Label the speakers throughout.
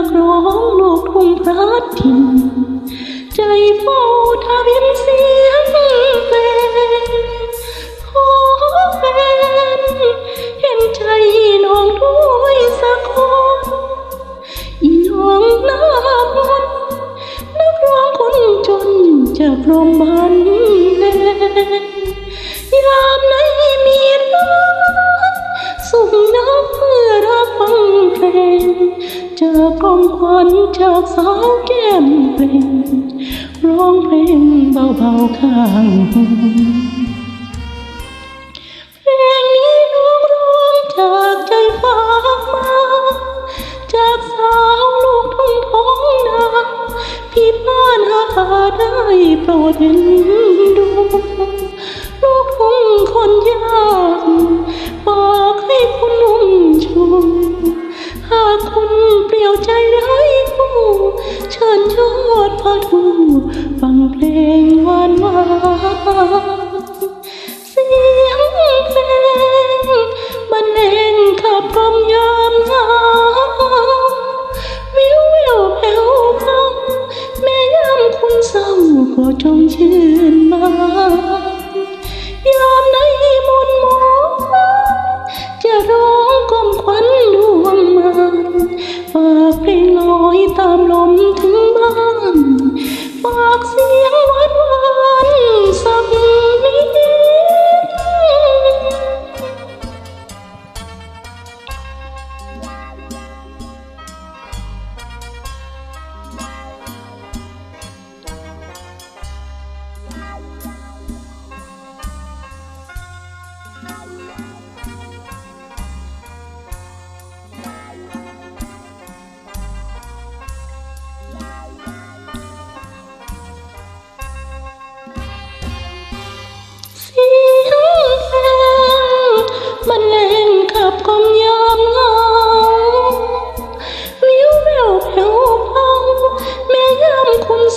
Speaker 1: นักร้องลูกทุ่งพระถิ่นใจเฝ้าทวินเสียงเพลงขอแฟนเห็นใจน้องด้วยสักคนอีน้องหน้ามนต์นักร้องคนจนจะพรมบันเลยามไหนมีรักสุ่มน้ำเพื่อรับฟังเพลง เจอกองควันจากสาวแก้มเป็น ร้องเพลงเบาๆข้างหูเพลงนี้น้องร้องจากใจฝากมา จากสาวลูกทุ่งท้องนาพี่บ้านหาได้โปรดเห็นดู ลูกทุ่งคนยากา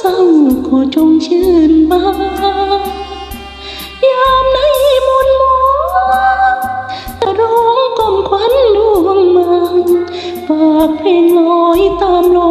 Speaker 1: เศร้าก็จงชื่นบานยามในมนต์มองจะร้องกลมควันดวงมันปากเพลงลอยตามลม